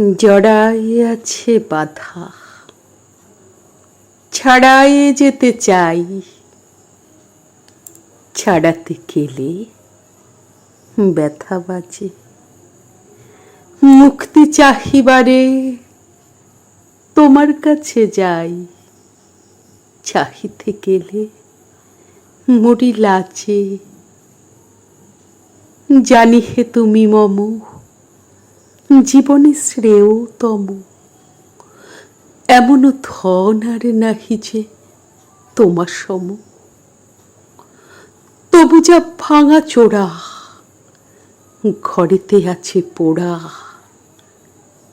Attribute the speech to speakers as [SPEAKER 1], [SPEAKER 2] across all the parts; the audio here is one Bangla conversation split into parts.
[SPEAKER 1] জড়ায়ে আছে বাধা। ছাড়ায়ে যেতে চাই, ছাড়াতে গেলে ব্যথা বাজে। মুক্তি চাহিবারে তোমার কাছে যাই, চাহিতে গেলে মরি লাচে জানি হে তুমি মম জীবনে শ্রেয়তম এমন ধন আর নাহি যে তোমার সম। তবু যা ভাঙা চোরা, ঘরেতে আছে পোড়া।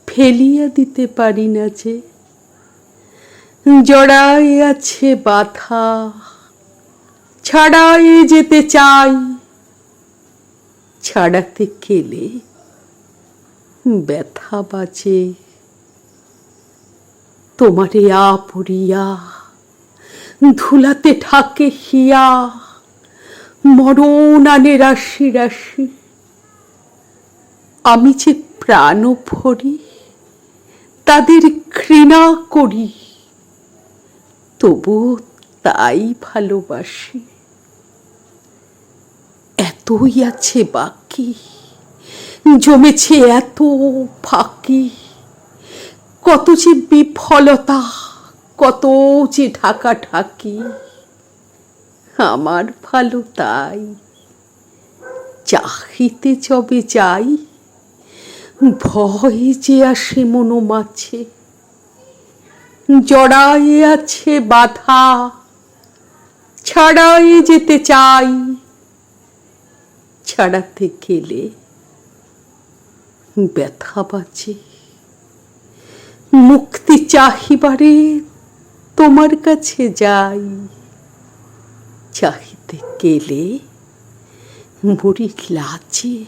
[SPEAKER 1] ফেলিয়া দিতে পারি না যে জড়ায় আছে বাধা। ছাড়ায় যেতে চাই, ছাড়াতে গেলে ব্যথা বাজে। তোমারে আপরিয়া ধুলাতে ঠাকে হিয়া, মরণ আনে রাশি রাশি। আমি যে প্রাণ ভরি, তাদের ঘৃণা করি, তবু তাই ভালোবাসি। এতই আছে বাকি। জমেছে এত ফাঁকি, কত যে বিফলতা, কত যে ঢাকা ঢাকি আমার ভালো তাই চাহিতে যবে যাই, ভয় যে আসে মনো মাছে। জড়ায়ে আছে বাধা ছাড়াই যেতে চাই, ছাড়াতে গেলে ব্যথা বাজে। মুক্তি চাহিবারে তোমার কাছে যাই। চাহিতে গেলে মরি লাচে